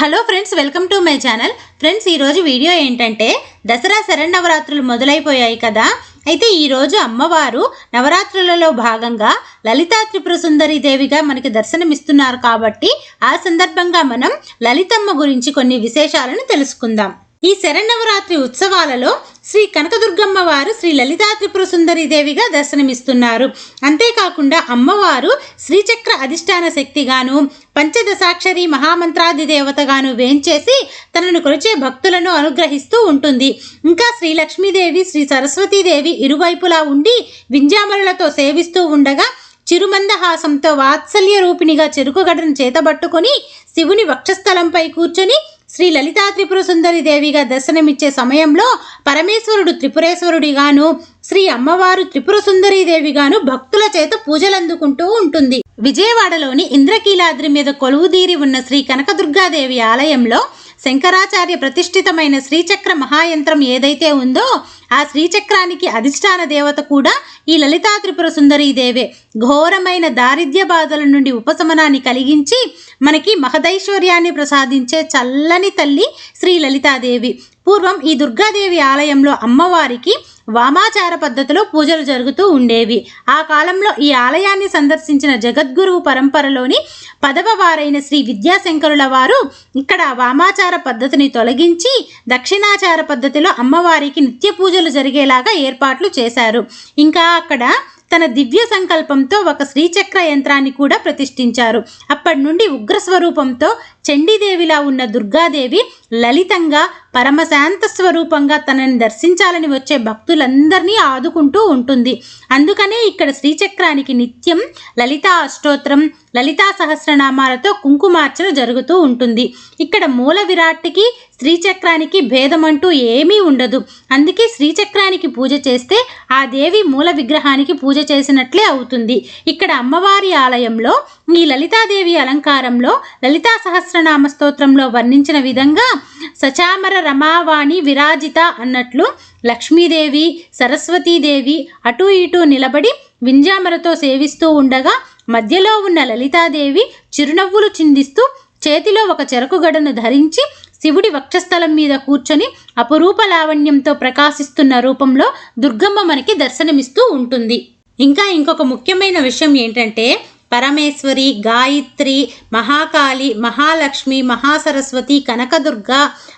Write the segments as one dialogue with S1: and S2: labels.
S1: Hello friends welcome to my channel. Friends ఈరోజు video ఏంటంటే దసరా శరణవరాత్రులు మొదలైపోయాయి కదా. అయితే ఈరోజు అమ్మవారు నవరాత్రులలో భాగంగా లలితా త్రిపుర సుందరి దేవిగా మనకి దర్శనమిస్తున్నారు కాబట్టి ఆ సందర్భంగా మనం లలితమ్మ గురించి కొన్ని విశేషాలను తెలుసుకుందాం. ఈ శరణవరాత్రి ఉత్సవాలలో శ్రీ కనకదుర్గమ్మ వారు శ్రీ లలితా త్రిపుర సుందరి దేవిగా దర్శనమిస్తున్నారు. అంతేకాకుండా అమ్మవారు శ్రీచక్ర అధిష్టాన శక్తిగాను పంచదశాక్షరి మహామంత్రాది దేవతగాను వేంచేసి తనను కొలిచే భక్తులను అనుగ్రహిస్తూ ఉంటుంది. ఇంకా శ్రీ లక్ష్మీదేవి శ్రీ సరస్వతీదేవి ఇరువైపులా ఉండి వింజామరులతో సేవిస్తూ ఉండగా చిరుమందహాసంతో వాత్సల్య రూపిణిగా చెరుకుగడను చేతబట్టుకొని శివుని వక్షస్థలంపై కూర్చొని శ్రీ లలితా త్రిపుర సుందరి దేవిగా దర్శనమిచ్చే సమయంలో పరమేశ్వరుడు త్రిపురేశ్వరుడిగాను శ్రీ అమ్మవారు త్రిపుర సుందరి దేవిగాను భక్తుల చేత పూజలందుకుంటూ ఉంటుంది. విజయవాడలోని ఇంద్రకీలాద్రి మీద కొలువుదీరి ఉన్న శ్రీ కనకదుర్గాదేవి ఆలయంలో శంకరాచార్య ప్రతిష్ఠితమైన శ్రీచక్ర మహాయంత్రం ఏదైతే ఉందో ఆ శ్రీచక్రానికి అధిష్టాన దేవత కూడా ఈ లలితా త్రిపుర సుందరీ దేవే. ఘోరమైన దారిద్ర్య బాధల నుండి ఉపశమనాన్ని కలిగించి మనకి మహదైశ్వర్యాన్ని ప్రసాదించే చల్లని తల్లి శ్రీ లలితాదేవి. పూర్వం ఈ దుర్గాదేవి ఆలయంలో అమ్మవారికి వామాచార పద్ధతిలో పూజలు జరుగుతూ ఉండేవి. ఆ కాలంలో ఈ ఆలయాన్ని సందర్శించిన జగద్గురువు పరంపరలోని పదవ వారైన శ్రీ విద్యాశంకరుల వారు ఇక్కడ వామాచార పద్ధతిని తొలగించి దక్షిణాచార పద్ధతిలో అమ్మవారికి నిత్య పూజలు జరిగేలాగా ఏర్పాట్లు చేశారు. ఇంకా అక్కడ తన దివ్య సంకల్పంతో ఒక శ్రీచక్ర యంత్రాన్ని కూడా ప్రతిష్ఠించారు. అప్పటి నుండి ఉగ్రస్వరూపంతో చండీదేవిలా ఉన్న దుర్గాదేవి లలితంగా పరమశాంత స్వరూపంగా తనని దర్శించాలని వచ్చే భక్తులందరినీ ఆదుకుంటూ ఉంటుంది. అందుకనే ఇక్కడ శ్రీచక్రానికి నిత్యం లలితా అష్టోత్రం లలితా సహస్రనామాలతో కుంకుమార్చన జరుగుతూ ఉంటుంది. ఇక్కడ మూల విరాట్కి శ్రీచక్రానికి భేదమంటూ ఏమీ ఉండదు. అందుకే శ్రీచక్రానికి పూజ చేస్తే ఆ దేవి మూల విగ్రహానికి పూజ చేసినట్లే అవుతుంది. ఇక్కడ అమ్మవారి ఆలయంలో ఈ లలితాదేవి అలంకారంలో లలితా సహస్రనామ స్తోత్రంలో వర్ణించిన విధంగా సచామర రమావాణి విరాజిత అన్నట్లు లక్ష్మీదేవి సరస్వతీదేవి అటు ఇటు నిలబడి వింజామరతో సేవిస్తూ ఉండగా మధ్యలో ఉన్న లలితాదేవి చిరునవ్వులు చిందిస్తూ చేతిలో ఒక చెరకు గడను ధరించి శివుడి వక్షస్థలం మీద కూర్చొని అపురూప లావణ్యంతో ప్రకాశిస్తున్న రూపంలో దుర్గమ్మ మనకి దర్శనమిస్తూ ఉంటుంది. ఇంకా ఇంకొక ముఖ్యమైన విషయం ఏంటంటే పరమేశ్వరి గాయత్రి మహాకాళి మహాలక్ష్మి మహాసరస్వతి కనకదుర్గ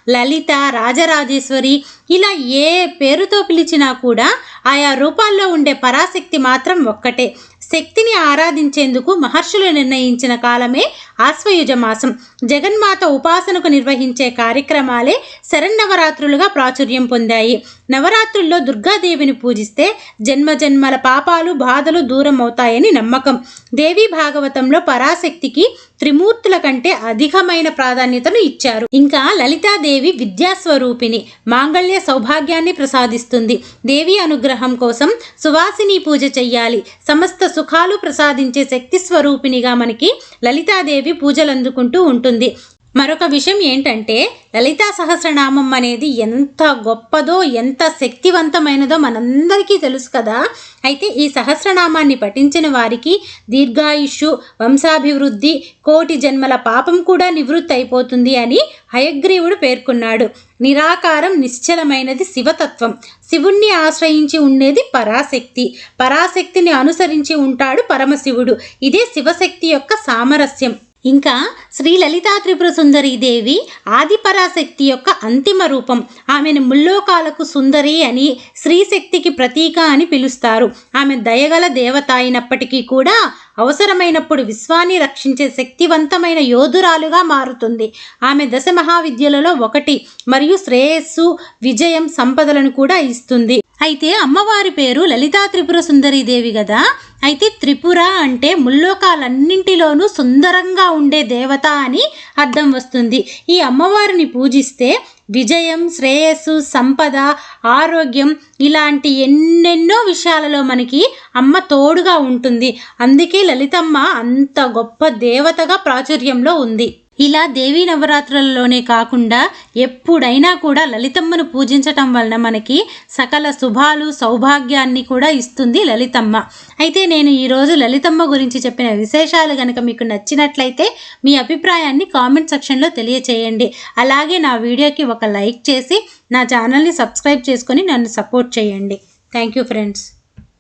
S1: లలిత రాజరాజేశ్వరి ఇలా ఏ పేరుతో పిలిచినా కూడా ఆయా రూపాల్లో ఉండే పరాశక్తి మాత్రం ఒక్కటే. శక్తిని ఆరాధించేందుకు మహర్షులు నిర్ణయించిన కాలమే ఆశ్వయుజ మాసం జగన్మాత ఉపాసనకు నిర్వహించే కార్యక్రమాలే శరన్నవరాత్రులుగా ప్రాచుర్యం పొందాయి. నవరాత్రుల్లో దుర్గాదేవిని పూజిస్తే జన్మ జన్మల పాపాలు బాధలు దూరం అవుతాయని నమ్మకం. దేవి భాగవతంలో పరాశక్తికి త్రిమూర్తుల కంటే అధికమైన ప్రాధాన్యతను ఇచ్చారు. ఇంకా లలితాదేవి విద్యాస్వరూపిణి. మాంగళ్య సౌభాగ్యాన్ని ప్రసాదిస్తుంది. దేవి అనుగ్రహం కోసం సువాసిని పూజ చెయ్యాలి. సమస్త సుఖాలు ప్రసాదించే శక్తి స్వరూపిణిగా మనకి లలితాదేవి పూజలు అందుకుంటూ ఉంటుంది. మరొక విషయం ఏంటంటే లలితా సహస్రనామం అనేది ఎంత గొప్పదో ఎంత శక్తివంతమైనదో మనందరికీ తెలుసు కదా. అయితే ఈ సహస్రనామాన్ని పఠించిన వారికి దీర్ఘాయుషు వంశాభివృద్ధి కోటి జన్మల పాపం కూడా నివృత్తి అయిపోతుంది అని హయగ్రీవుడు పేర్కొన్నాడు. నిరాకారం నిశ్చలమైనది శివతత్వం. శివుణ్ణి ఆశ్రయించి ఉండేది పరాశక్తి. పరాశక్తిని అనుసరించి ఉంటాడు పరమశివుడు. ఇదే శివశక్తి యొక్క సామరస్యం. ఇంకా శ్రీ లలితా త్రిపుర సుందరి దేవి ఆదిపరాశక్తి యొక్క అంతిమ రూపం. ఆమెను ముల్లోకాలకు సుందరి అని శ్రీశక్తికి ప్రతీక అని పిలుస్తారు. ఆమె దయగల దేవత అయినప్పటికీ కూడా అవసరమైనప్పుడు విశ్వాన్ని రక్షించే శక్తివంతమైన యోధురాలుగా మారుతుంది. ఆమె దశ మహావిద్యలలో ఒకటి మరియు శ్రేయస్సు విజయం సంపదలను కూడా ఇస్తుంది. అయితే అమ్మవారి పేరు లలితా త్రిపుర సుందరీదేవి కదా అయితే త్రిపుర అంటే ముల్లోకాలన్నింటిలోనూ సుందరంగా ఉండే దేవత అని అర్థం వస్తుంది. ఈ అమ్మవారిని పూజిస్తే విజయం శ్రేయస్సు సంపద ఆరోగ్యం ఇలాంటి ఎన్నెన్నో విషయాలలో మనకి అమ్మ తోడుగా ఉంటుంది. అందుకే లలితమ్మ అంత గొప్ప దేవతగా ప్రాచుర్యంలో ఉంది. ఇలా దేవీ నవరాత్రులలోనే కాకుండా ఎప్పుడైనా కూడా లలితమ్మను పూజించటం వలన మనకి సకల శుభాలు సౌభాగ్యాన్ని కూడా ఇస్తుంది లలితమ్మ. అయితే నేను ఈరోజు లలితమ్మ గురించి చెప్పిన విశేషాలు కనుక మీకు నచ్చినట్లయితే మీ అభిప్రాయాన్ని కామెంట్ సెక్షన్లో తెలియచేయండి. అలాగే నా వీడియోకి ఒక లైక్ చేసి నా ఛానల్ని సబ్స్క్రైబ్ చేసుకొని నన్ను సపోర్ట్ చేయండి. Thank you friends.